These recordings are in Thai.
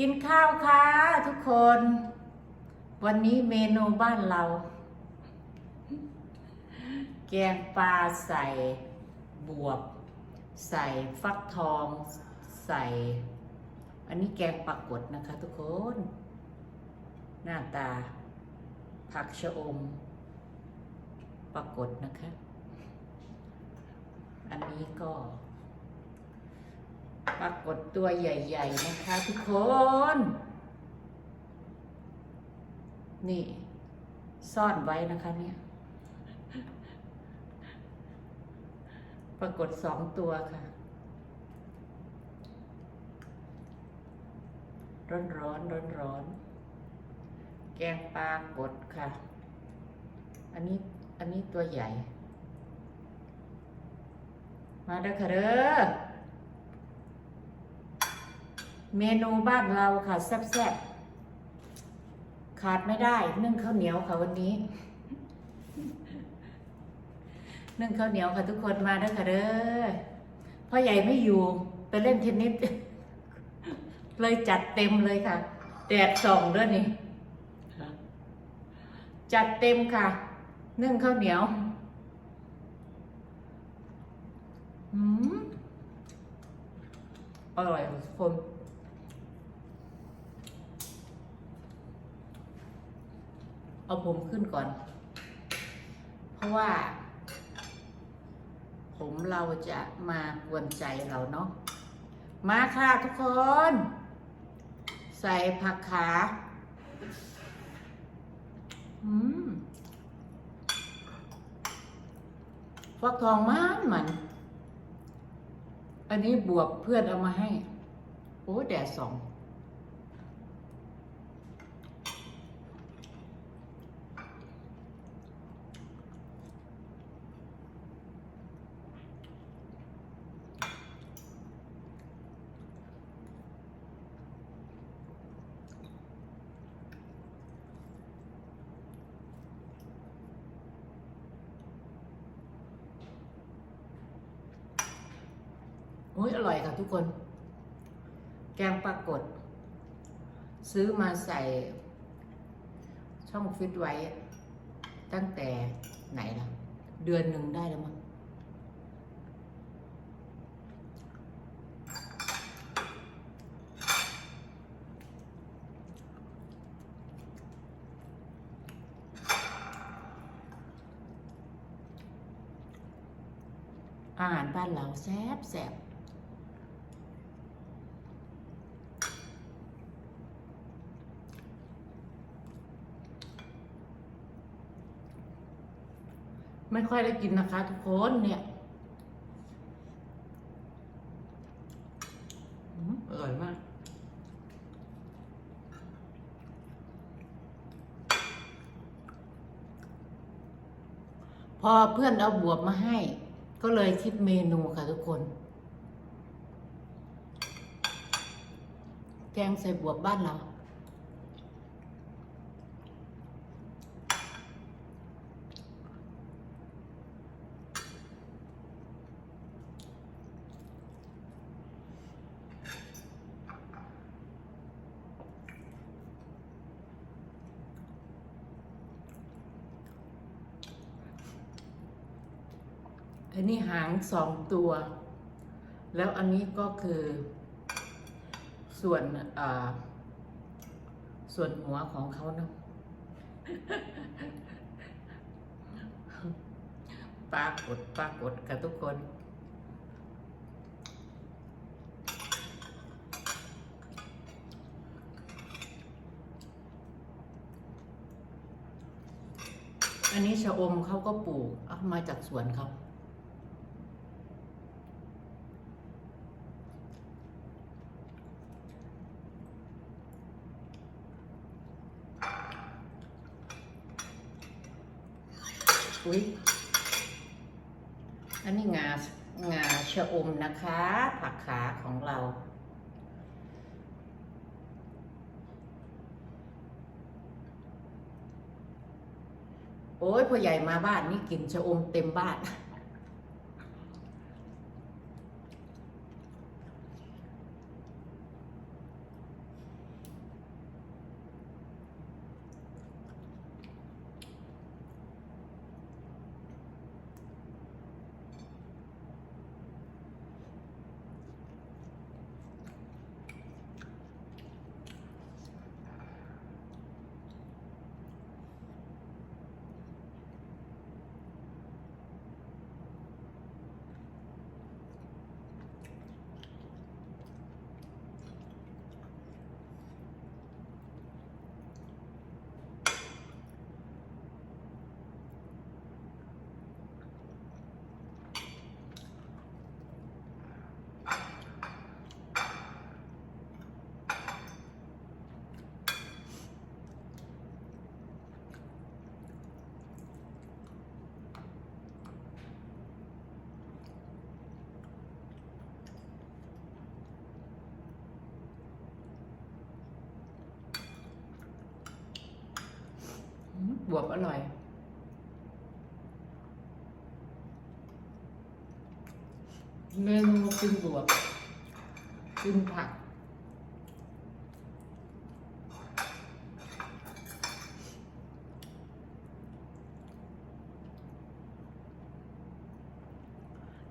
กินข้าวค่ะทุกคน วันนี้เมนูบ้านเรา แกงปลาใส่บวบ ใส่ฟักทอง ใส่ อันนี้แกงปลากดนะคะทุกคน หน้าตา ผักชะอมปลากดนะคะ อันนี้ก็ ปรากฏตัวใหญ่ ๆ นะคะทุกคน นี่ ซ่อนไว้นะคะเนี่ย ปรากฏสองตัวค่ะ ร้อนร้อนร้อนร้อนๆแกงปลากดค่ะ อันนี้ อันนี้ตัวใหญ่ มาเด้อค่ะเด้อ เมนูบ้านเราค่ะแซ่บๆ ขาดไม่ได้ นึ่งข้าวเหนียวค่ะวันนี้ นึ่งข้าวเหนียวค่ะทุกคนมาด้อค่ะเด้อพ่อใหญ่ไม่อยู่ไปเล่นเทนนิสเลยจัดเต็มเลยค่ะ แดดส่องด้วยนี่ จัดเต็มค่ะ นึ่งข้าวเหนียวอืมอร่อยทุกคน เอาผมขึ้นก่อน เพราะว่า ผมเราจะมากวนใจเราเนาะมาค่ะทุกคน ใส่ผักขาอืมฟักทองมันมัน อันนี้บวบเพื่อนเอามาให้ โอ้ แดดสอง อ้ยอร่อยค่ะทุกคน แกงปลากด ซื้อมาใส่ ช่องฟิตไว้ ตั้งแต่ไหนล่ะ เดือนหนึ่งได้แล้วมั้งอาหารบ้านเราแซ่บแซ่บ ไม่ค่อยได้กินนะคะ ทุกคนเนี่ยอืมอร่อยมาก พอเพื่อนเอาบวบมาให้ ก็เลยคิดเมนูค่ะทุกคน แกงใส่บวบบ้านเรา อันนี้หางสองตัว แล้วอันนี้ก็คือส่วนส่วนหัวของเขาเนาะปรากฏปรากฏกับทุกคนอันนี้ชะอมเขาก็ปลูกเอามาจากสวนเขา อุ้ยอันนี้งางาชะอมนะคะ ผักขาของเรา โอ้ยพ่อใหญ่มาบ้านนี่กินชะอมเต็มบ้าน อ บวบอร่อย เมนูกินบวบกินผัก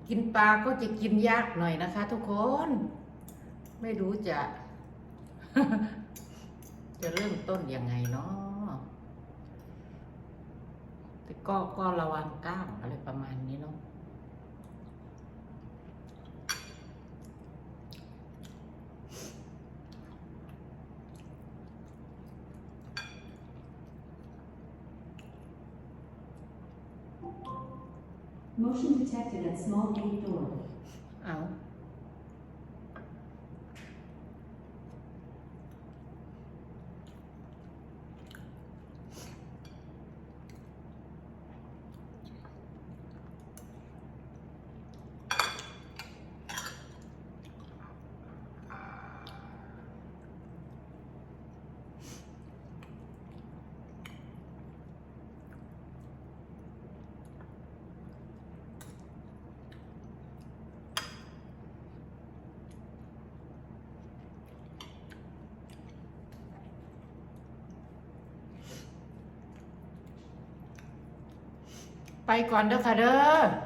กินปลาก็จะกินยากหน่อยนะคะ ทุกคน ไม่รู้จะ จะเริ่มต้นยังไงเนาะ แต่ก็ก็ระวังกล้ามอะไรประมาณนี้เนาะ Motion detected at small gate door. เอา ไปก่อนเด้อค่ะเด้อ